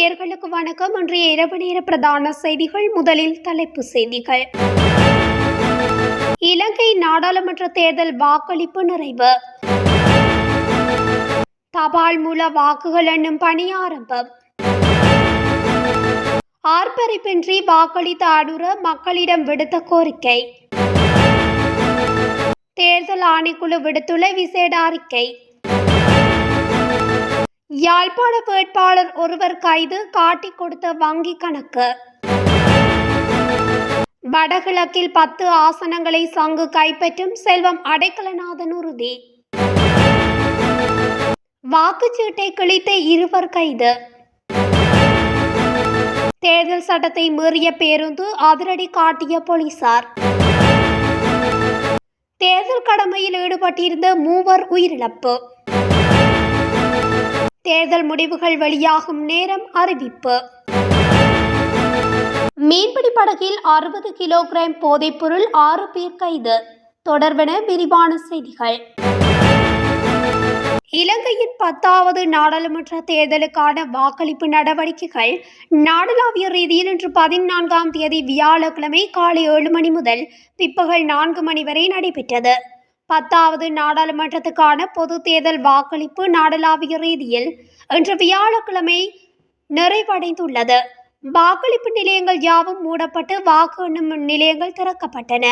நேயர்களுக்கு வணக்கம். இன்றைய இரவு நேர பிரதான செய்திகள் முதலில் தலைப்பு செய்திகள். இலங்கை நாடாளுமன்ற தேர்தல் வாக்களிப்பு நிறைவு. தபால் மூல வாக்குகள் எண்ணும் பணி ஆரம்பம். ஆர்ப்பரிப்பின்றி வாக்களித்த அனுர மக்களிடம் விடுத்த கோரிக்கை. தேர்தல் ஆணைக்குழு விடுத்துள்ள விசேட அறிக்கை. யாழ்ப்பாண வேட்பாளர் ஒருவர் கைது காட்டிக் கொடுத்த வங்கி கணக்கு. வடகிழக்கில் பத்து ஆசனங்களை சங்கு கைப்பற்றும் செல்வம் அடைக்கலநாதன் உறுதி. வாக்குச்சீட்டை கிழித்த இருவர் கைது. தேர்தல் சட்டத்தை மீறிய பேருந்து அதிரடி காட்டிய போலீசார். தேர்தல் கடமையில் ஈடுபட்டிருந்த மூவர் உயிரிழப்பு. தேர்தல் முடிவுகள் வெளியாகும் நேரம் அறிவிப்பு. மீன்பிடி படகில் அறுபது கிலோகிராம் போதைப்பொருள் ஆறு பேர் கைது. தொடர்பென விரிவான செய்திகள். இலங்கையின் பத்தாவது நாடாளுமன்ற தேர்தலுக்கான வாக்களிப்பு நடவடிக்கைகள் நாடளாவிய ரீதியில் இன்று பதினான்காம் தேதி வியாழக்கிழமை காலை ஏழு மணி முதல் பிற்பகல் நான்கு மணி வரை நடைபெற்றது. பத்தாவது நாடாளுமன்றத்துக்கான பொது தேர்தல் வாக்களிப்பு நாடளாவிய ரீதியில் இன்று வியாழக்கிழமை நிறைவடைந்துள்ளது. வாக்களிப்பு நிலையங்கள் யாவும் மூடப்பட்டு வாக்கு எண்ணும் நிலையங்கள் திறக்கப்பட்டன.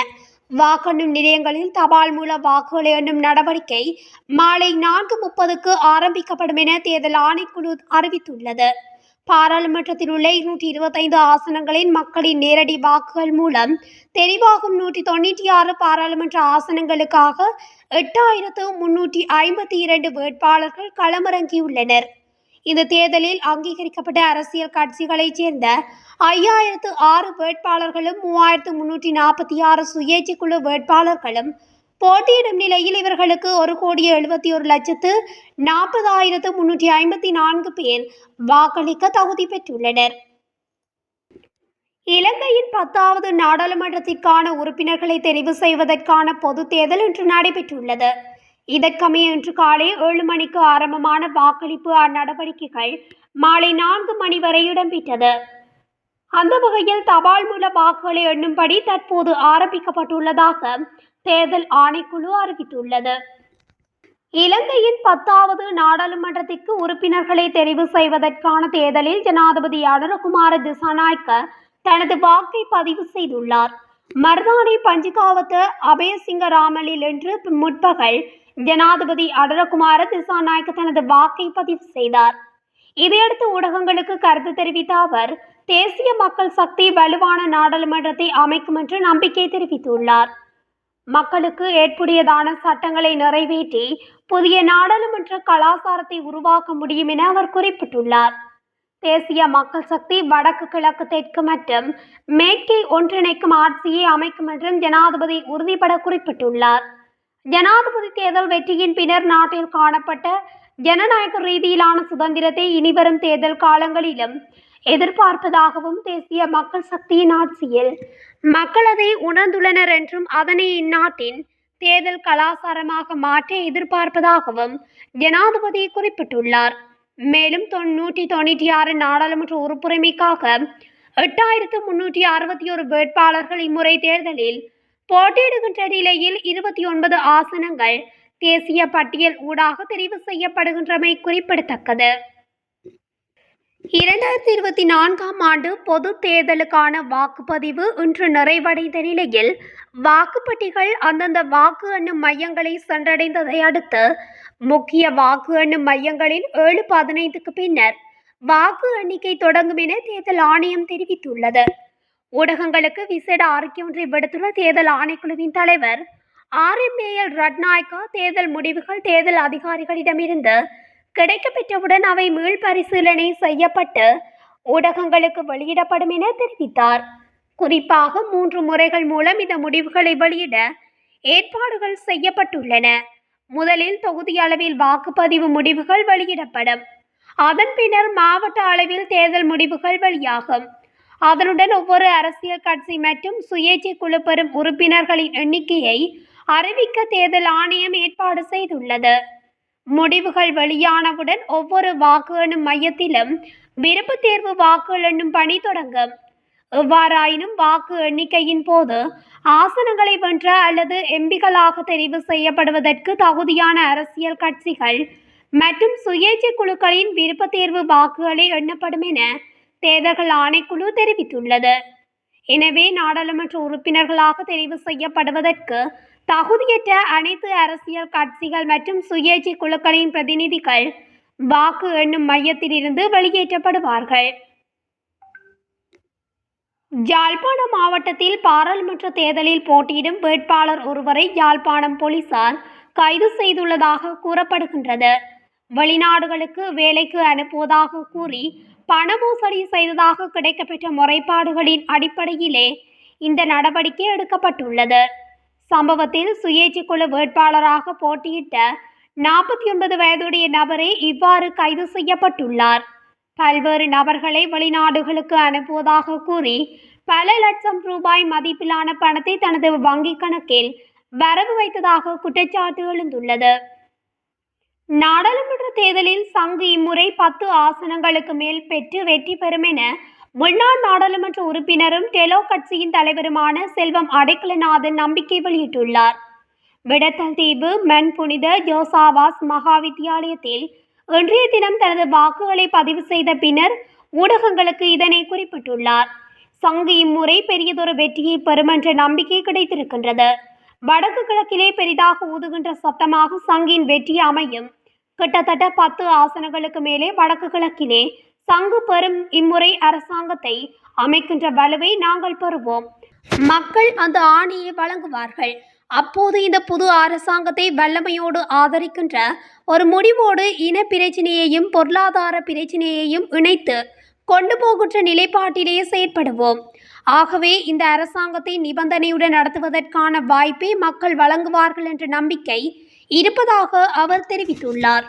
வாக்கெண்ணும் நிலையங்களில் தபால் மூல வாக்குகளை எண்ணும் நடவடிக்கை மாலை நான்கு முப்பதுக்கு ஆரம்பிக்கப்படும் என தேர்தல் ஆணைக்குழு அறிவித்துள்ளது. பாராளுமன்றத்தில் உள்ள இருநூற்றி இருபத்தைந்து ஆசனங்களின் மக்களின் நேரடி வாக்குகள் மூலம் தெரிவாகும் நூற்றி தொண்ணூற்றி ஆறு பாராளுமன்ற ஆசனங்களுக்காக எட்டாயிரத்து முன்னூற்றி ஐம்பத்தி இரண்டு வேட்பாளர்கள் களமிறங்கியுள்ளனர். இந்த தேர்தலில் அங்கீகரிக்கப்பட்ட அரசியல் கட்சிகளைச் சேர்ந்த ஐயாயிரத்து ஆறு வேட்பாளர்களும் மூவாயிரத்து முன்னூற்றி நாற்பத்தி ஆறு சுயேட்சை குழு வேட்பாளர்களும் போட்டியிடும் நிலையில் இவர்களுக்கு ஒரு கோடியே எழுபத்தி ஒரு லட்சத்து நாற்பதாயிரத்து முன்னூற்றி ஐம்பத்தி நான்கு பேர் வாக்களிக்க தகுதி பெற்றுள்ளனர். இலங்கையின் பத்தாவது நாடாளுமன்றத்திற்கான உறுப்பினர்களை தெரிவு செய்வதற்கான பொது தேர்தல் இன்று நடைபெற்றுள்ளது. இதற்கமைய இன்று காலை ஏழு மணிக்கு ஆரம்பமான வாக்களிப்பு நடவடிக்கைகள் மாலை நான்கு மணி வரை இடம்பெற்றது. அந்த வகையில் தபால் மூல வாக்குகளை எண்ணும்படி தற்போது ஆரம்பிக்கப்பட்டுள்ளதாக தேர்தல் ஆணைக்குழு அறிவித்துள்ளது. இலங்கையின் பத்தாவது நாடாளுமன்றத்திற்கு உறுப்பினர்களை தெரிவு செய்வதற்கான தேர்தலில் ஜனாதிபதி அனுரகுமார திசாநாயக்க தனது வாக்கை பதிவு செய்துள்ளார். மருதானை பஞ்சுகாவத்து அபயசிங்க ராமலில் என்று முற்பகல் ஜனாதிபதி அடரகுமார திசாநாயக்க தனது வாக்கை பதிவு செய்தார். இதையடுத்து ஊடகங்களுக்கு கருத்து தெரிவித்த அவர் தேசிய மக்கள் சக்தி வலுவான நாடாளுமன்றத்தை அமைக்கும் என்று நம்பிக்கை தெரிவித்துள்ளார். மக்களுக்கு ஏற்புடையதான சட்டங்களை நிறைவேற்றி புதிய நாடாளுமன்ற கலாச்சாரத்தை உருவாக்க முடியும் என அவர் குறிப்பிட்டுள்ளார். தேசிய மக்கள் சக்தி வடக்கு கிழக்கு தெற்கு மற்றும் மேற்கை ஒன்றிணைக்கும் ஆட்சியை அமைக்கும் என்றும் ஜனாதிபதி உறுதிபட குறிப்பிட்டுள்ளார். ஜனாதிபதி தேர்தல் வெற்றியின் பின்னர் நாட்டில் காணப்பட்ட ஜனநாயக ரீதியிலான சுதந்திரத்தை இனிவரும் தேர்தல் காலங்களிலும் எதிர்பார்ப்பதாகவும் தேசிய மக்கள் சக்தியின் ஆட்சியில். மக்கள் அதை உணர்ந்துள்ளனர் என்றும் அதனை இந்நாட்டின் தேர்தல் கலாசாரமாக மாற்ற எதிர்பார்ப்பதாகவும் ஜனாதிபதி குறிப்பிட்டுள்ளார். மேலும் தொன்னூற்றி தொண்ணூற்றி ஆறு நாடாளுமன்ற உறுப்புரிமைக்காக எட்டாயிரத்து முன்னூற்றி அறுபத்தி ஒரு வேட்பாளர்கள் இம்முறை தேர்தலில் போட்டியிடுகின்ற நிலையில் இருபத்தி ஒன்பது ஆசனங்கள் தேசிய பட்டியல் ஊடாக தெரிவு செய்யப்படுகின்றமை குறிப்பிடத்தக்கது. இரண்டாயிரத்தி இருபத்தி நான்காம் ஆண்டு பொது தேர்தலுக்கான வாக்குப்பதிவு இன்று நிறைவடைந்த நிலையில் வாக்குப்பட்டிகள் அந்தந்த வாக்கு எண்ணும் மையங்களை சென்றடைந்ததை அடுத்து முக்கிய வாக்கு எண்ணும் மையங்களில் ஏழு பதினைந்துக்கு பின்னர் வாக்கு எண்ணிக்கை தொடங்கும் என தேர்தல் ஆணையம் தெரிவித்துள்ளது. ஊடகங்களுக்கு விசேட அறிக்கை ஒன்றை விடுத்துள்ள தேர்தல் ஆணைக்குழுவின் தலைவர் ஆர் எம் ரட்நாயக்கா தேர்தல் முடிவுகள் தேர்தல் அதிகாரிகளிடமிருந்து கிடைக்கப்பெற்றவுடன் அவை மீள்பரிசீலனை செய்யப்பட்டு ஊடகங்களுக்கு வெளியிடப்படும் என தெரிவித்தார். குறிப்பாக மூன்று முறைகள் மூலம் இந்த முடிவுகளை வெளியிட ஏற்பாடுகள் செய்யப்பட்டுள்ளன. முதலில் தொகுதி அளவில் வாக்குப்பதிவு முடிவுகள் வெளியிடப்படும். அதன் பின்னர் மாவட்ட அளவில் தேர்தல் முடிவுகள் வெளியாகும். அதனுடன் ஒவ்வொரு அரசியல் கட்சி மற்றும் சுயேட்சை குழு பெறும் உறுப்பினர்களின் எண்ணிக்கையை அறிவிக்க தேர்தல் ஆணையம் ஏற்பாடு செய்துள்ளது. முடிவுகள் வெளியானவுடன் ஒவ்வொரு வாக்கு எண்ணும் மையத்திலும் விருப்பு தேர்வு வாக்கு எண்ணும் பணி தொடங்கும் எவ்வாறாயினும் வாக்கு எண்ணிக்கையின் போது ஆசனங்களை வென்ற அல்லது எம்பிகளாக தெரிவு செய்யப்படுவதற்கு தகுதியான அரசியல் கட்சிகள் மற்றும் சுயேட்சை குழுக்களின் விருப்ப தேர்வு வாக்குகளே எண்ணப்படும் என தேர்தல்கள் ஆணைக்குழு தெரிவித்துள்ளது. எனவே நாடாளுமன்ற உறுப்பினர்களாக தெரிவு செய்யப்படுவதற்கு தகுதியற்ற அனைத்து அரசியல் கட்சிகள் மற்றும் சுயேட்சை குழுக்களின் பிரதிநிதிகள் வாக்கு எண்ணும் மையத்திலிருந்து வெளியேற்றப்படுவார்கள். யாழ்ப்பாணம் மாவட்டத்தில் பாராளுமன்ற தேர்தலில் போட்டியிடும் வேட்பாளர் ஒருவரை யாழ்ப்பாணம் போலீசார் கைது செய்துள்ளதாக கூறப்படுகின்றது. வெளிநாடுகளுக்கு வேலைக்கு அனுப்புவதாக கூறி பண மோசடி செய்ததாக கிடைக்கப்பெற்ற முறைப்பாடுகளின் அடிப்படையிலே இந்த நடவடிக்கை எடுக்கப்பட்டுள்ளது. சம்பவத்தில் சுயேட்சை குழு வேட்பாளராக போட்டியிட்ட நாற்பத்தி ஒன்பது வயதுடைய நபரே இவ்வாறு கைது செய்யப்பட்டுள்ளார். பல்வேறு நபர்களை வெளிநாடுகளுக்கு அனுப்புவதாக கூறி பல லட்சம் ரூபாய் மதிப்பிலான பணத்தை தனது வங்கிக் கணக்கில் வரவு வைத்ததாக குற்றச்சாட்டு எழுந்துள்ளது. நாடாளுமன்ற தேர்தலில் சங்கு இம்முறை பத்து ஆசனங்களுக்கு மேல் பெற்று வெற்றி பெறும் என முன்னாள் நாடாளுமன்ற உறுப்பினரும் டெலோ கட்சியின் தலைவருமான செல்வம் அடைக்கலநாதன் நம்பிக்கை வெளியிட்டுள்ளார். விடத்தல் தீவு மண் புனித ஜோசாவாஸ் மகா வித்தியாலயத்தில் இன்றைய தினம் தனது வாக்குகளை பதிவு செய்த பின்னர் ஊடகங்களுக்கு இதனை குறிப்பிட்டுள்ளார். சங்கு இம்முறை பெரியதொரு வெற்றியை பெறும் என்ற நம்பிக்கை கிடைத்திருக்கின்றது. வடக்கு கிழக்கிலே பெரிதாக ஊதுகின்ற சத்தமாக சங்கின் வெற்றி அமையும். கிட்டத்தட்ட பத்து ஆசனங்களுக்கு மேலே வடக்கு கிழக்கிலே சங்கு பெறும் இம்முறை அரசாங்கத்தை அமைக்கின்ற வலுவை நாங்கள் பெறுவோம். மக்கள் அந்த ஆணையை வழங்குவார்கள். அப்போது இந்த புது அரசாங்கத்தை வல்லமையோடு ஆதரிக்கின்ற ஒரு முடிவோடு இன பிரச்சினையையும் பொருளாதார பிரச்சினையையும் இணைத்து கொண்டு போகின்ற நிலைப்பாட்டிலேயே செயற்படுவோம். ஆகவே இந்த அரசாங்கத்தை நிபந்தனையுடன் நடத்துவதற்கான வாய்ப்பை மக்கள் வழங்குவார்கள் என்ற நம்பிக்கை இருப்பதாக அவர் தெரிவித்துள்ளார்.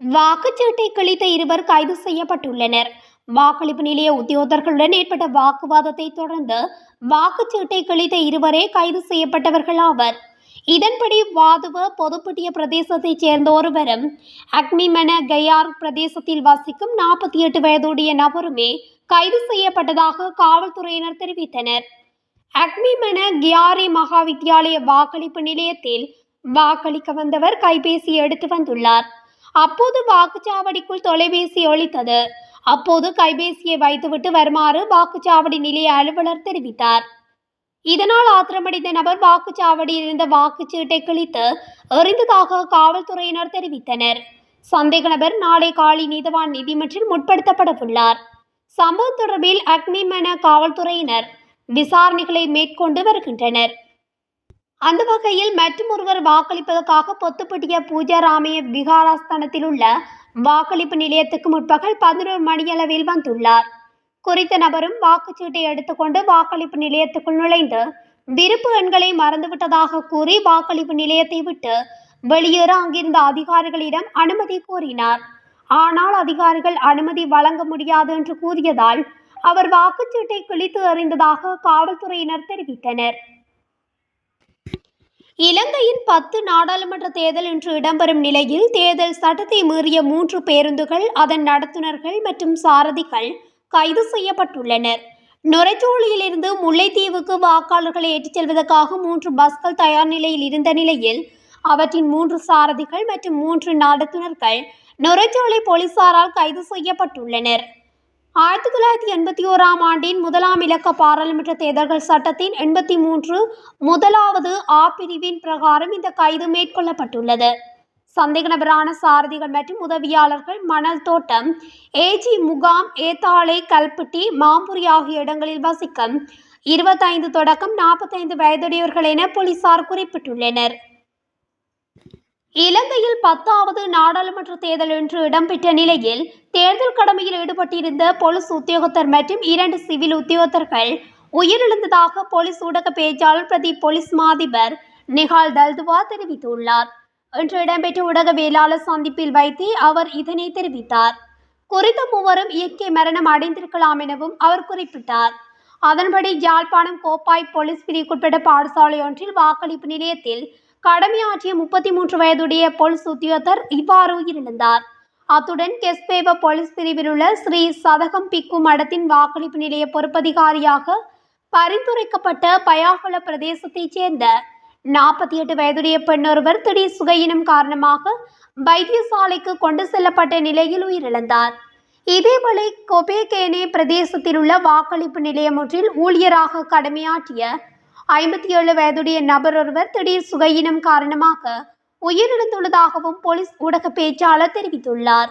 வாக்குச்சீட்டை கிழித்த இருவர் கைது செய்யப்பட்டுள்ளனர். வாக்களிப்பு நிலைய உத்தியோகர்களுடன் ஏற்பட்ட வாக்குவாதத்தை தொடர்ந்து வாக்குச்சீட்டை கிழித்த இருவரே கைது செய்யப்பட்டவர்கள் ஆவர். இதன்படி வாதுவ பொதுப்பட்டிய பிரதேசத்தைச் சேர்ந்த ஒருவரும் அக்மிமென கயார் பிரதேசத்தில் வசிக்கும் நாற்பத்தி எட்டு வயதுடைய நபருமே கைது செய்யப்பட்டதாக காவல்துறையினர் தெரிவித்தனர். அக்னிமன கியாரி மகா வித்தியாலய வாக்களிப்பு நிலையத்தில் வாக்களிக்க வந்தவர் கைபேசி எடுத்து வந்துள்ளார். அப்போது வாக்குச்சாவடிக்குள் தொலைபேசி ஒழித்தது. அப்போது கைபேசியை வைத்துவிட்டு வருமாறு வாக்குச்சாவடி நிலைய அலுவலர் தெரிவித்தார். இதனால் ஆத்திரமடைந்த நபர் வாக்குச்சாவடியில் இருந்த வாக்குச்சீட்டை கிழித்து எறிந்ததாக காவல்துறையினர் தெரிவித்தனர். சந்தேக நபர் நாளை காலை நீதவான் நீதிமன்றில் முற்படுத்தப்படவுள்ளார். சம்பவம் தொடர்பில் அக்னிமென காவல்துறையினர் விசாரணைகளை மேற்கொண்டு வருகின்றனர். அந்த வகையில் மற்றுமொருவர் வாக்களிப்பதற்காக பொத்துப்பட்டிய பூஜாராமய விகாராஸ்தானத்தில் உள்ள வாக்களிப்பு நிலையத்துக்கு முற்பகல் பதினோரு மணியளவில் வந்துள்ளார். குறித்த நபரும் வாக்குச்சீட்டை எடுத்துக்கொண்டு வாக்களிப்பு நிலையத்துக்குள் நுழைந்து விருப்பு எண்களை மறந்துவிட்டதாக கூறி வாக்களிப்பு நிலையத்தை விட்டு வெளியேற அங்கிருந்த அதிகாரிகளிடம் அனுமதி கோரினார். ஆனால் அதிகாரிகள் அனுமதி வழங்க முடியாது என்று கூறியதால் அவர் வாக்குச்சீட்டை கிழித்து எறிந்ததாக காவல்துறையினர் தெரிவித்தனர். இலங்கையின் பத்து நாடாளுமன்ற தேர்தல் இன்று இடம்பெறும் நிலையில் தேர்தல் சட்டத்தை மீறிய மூன்று பேருந்துகள் அதன் நடத்துனர்கள் மற்றும் சாரதிகள் கைது செய்யப்பட்டுள்ளனர். நுரைச்சோழியிலிருந்து முல்லைத்தீவுக்கு வாக்காளர்களை ஏற்றிச் செல்வதற்காக மூன்று பஸ்கள் தயார் நிலையில் இருந்த நிலையில் அவற்றின் மூன்று சாரதிகள் மற்றும் மூன்று நடத்துனர்கள் நுரைச்சோலை போலீசாரால் கைது செய்யப்பட்டுள்ளனர். ஆயிரத்தி தொள்ளாயிரத்தி எண்பத்தி ஓராம் ஆண்டின் முதலாம் இலக்க பாராளுமன்ற தேர்தல்கள் சட்டத்தின் எண்பத்தி மூன்று முதலாவது ஆ பிரிவின் பிரகாரம் இந்த கைது மேற்கொள்ளப்பட்டுள்ளது. சந்தேக நபரான சாரதிகள் மற்றும் உதவியாளர்கள் மணல் தோட்டம் ஏஜி முகாம் ஏத்தாளை கல்பட்டி மாம்புரி ஆகிய இடங்களில் வசிக்கும் இருபத்தைந்து தொடக்கம் நாற்பத்தைந்து வயதுடையவர்கள் என போலீசார் குறிப்பிட்டுள்ளனர். இலங்கையில் பத்தாவது நாடாளுமன்ற தேர்தல் இன்று இடம்பெற்ற நிலையில் தேர்தல் கடமையில் ஈடுபட்டிருந்த போலீஸ் உத்தியோகத்தர் மற்றும் இரண்டு சிவில் உத்தியோகத்தர்கள் உயிரிழந்ததாக போலீஸ் ஊடக பேச்சாளர் பிரதி போலீஸ் மாதிபர் நிகால் தல்துவா தெரிவித்துள்ளார். இன்று இடம்பெற்ற ஊடகவியலாளர் சந்திப்பில் வைத்து அவர் இதனை தெரிவித்தார். குறித்த மூவரும் இயற்கை மரணம் அடைந்திருக்கலாம் எனவும் அவர் குறிப்பிட்டார். அதன்படி யாழ்ப்பாணம் கோப்பாய் போலீஸ் பிரிவுக்குட்பட்ட பாடசாலை ஒன்றில் வாக்களிப்பு நிலையத்தில் கடமையாற்றிய முப்பத்தி மூன்று வயதுடைய போலீஸ் உத்தியோகத்தர் இவ்வாறு உயிரிழந்தார். அத்துடன் கெஸ்பேவ போலீஸ் பிரிவில் உள்ள ஸ்ரீ சதகம் பிக்கு மடத்தின் வாக்களிப்பு நிலைய பொறுப்பதிகாரியாக பரிந்துரைக்கப்பட்ட பயாகுல பிரதேசத்தைச் சேர்ந்த நாற்பத்தி எட்டு வயதுடைய பெண்ணொருவர் திடீர் சுகையினம் காரணமாக வைத்தியசாலைக்கு கொண்டு செல்லப்பட்ட நிலையில் உயிரிழந்தார். இதேவேளை கொபேகேனே பிரதேசத்தில் உள்ள வாக்களிப்பு நிலையம் ஒன்றில் ஊழியராக கடமையாற்றிய ஐம்பத்தி ஏழு வயதுடைய நபர் ஒருவர் திடீர் சுகையினம் காரணமாக உயிரிழந்துள்ளதாகவும் போலீஸ் ஊடக பேச்சாளர் தெரிவித்துள்ளார்.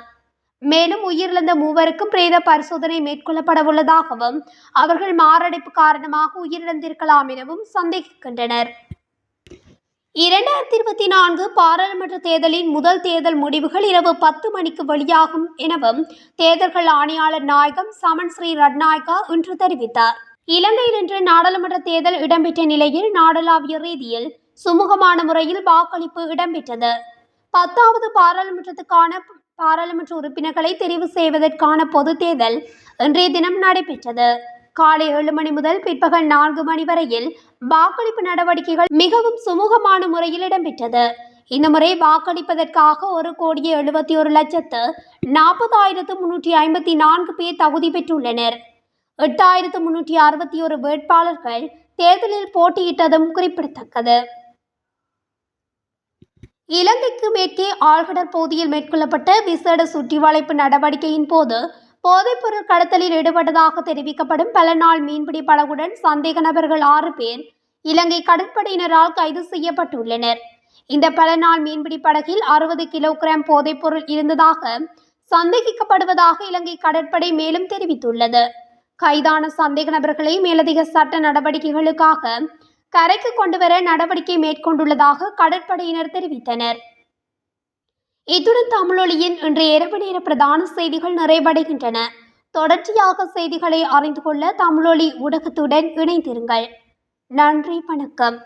மேலும் உயிரிழந்த மூவருக்கும் பிரேத பரிசோதனை மேற்கொள்ளப்பட உள்ளதாகவும் அவர்கள் மாரடைப்பு காரணமாக உயிரிழந்திருக்கலாம் எனவும் சந்தேகிக்கின்றனர். இரண்டாயிரத்தி இருபத்தி நான்கு பாராளுமன்ற தேர்தலின் முதல் தேர்தல் முடிவுகள் இரவு பத்து மணிக்கு வெளியாகும் எனவும் தேர்தல்கள் ஆணையாளர் நாயகம் சமன் ஸ்ரீ ரட்நாயக்கா இன்று தெரிவித்தார். இலங்கையில் இன்று நாடாளுமன்ற தேர்தல் இடம்பெற்ற நிலையில் நாடளாவிய ரீதியில் சுமூகமான முறையில் வாக்களிப்பு இடம்பெற்றது. பத்தாவது பாராளுமன்றத்துக்கான பாராளுமன்ற உறுப்பினர்களை தெரிவு செய்வதற்கான பொது தேர்தல் இன்றைய தினம் நடைபெற்றது. காலை ஏழு மணி முதல் பிற்பகல் நான்கு மணி வரையில் வாக்களிப்பு நடவடிக்கைகள் மிகவும் சுமூகமான முறையில் இடம்பெற்றது. இந்த முறை வாக்களிப்பதற்காக ஒரு கோடியே எழுபத்தி ஒரு லட்சத்து நாற்பதாயிரத்து முன்னூற்றி ஐம்பத்தி நான்கு பேர் தகுதி பெற்றுள்ளனர். எட்டாயிரத்து முன்னூற்றி அறுபத்தி ஒரு வேட்பாளர்கள் தேர்தலில் போட்டியிட்டதும் குறிப்பிடத்தக்கது. இலங்கைக்கு மேற்கே ஆழ்கடற் பகுதியில் மேற்கொள்ளப்பட்ட விசேட சுற்றிவளைப்பு நடவடிக்கையின் போது போதைப்பொருள் கடத்தலில் ஈடுபட்டதாக தெரிவிக்கப்படும் பல நாள் மீன்பிடி படகுடன் சந்தேக நபர்கள் ஆறு பேர் இலங்கை கடற்படையினரால் கைது செய்யப்பட்டுள்ளனர். இந்த பல நாள் மீன்பிடி படகில் அறுபது கிலோகிராம் போதைப்பொருள் இருந்ததாக சந்தேகிக்கப்படுவதாக இலங்கை கடற்படை மேலும் தெரிவித்துள்ளது. கைதான சந்தேக நபர்களை மேலதிக சட்ட நடவடிக்கைகளுக்காக கரைக்கு கொண்டுவர நடவடிக்கை மேற்கொண்டுள்ளதாக கடற்படையினர் தெரிவித்தனர். இத்துடன் தமிழொலியின் இன்றைய இரவு நேர பிரதான செய்திகள் நிறைவடைகின்றன. தொடர்ச்சியாக செய்திகளை அறிந்து கொள்ள தமிழொலி ஊடகத்துடன் இணைந்திருங்கள். நன்றி வணக்கம்.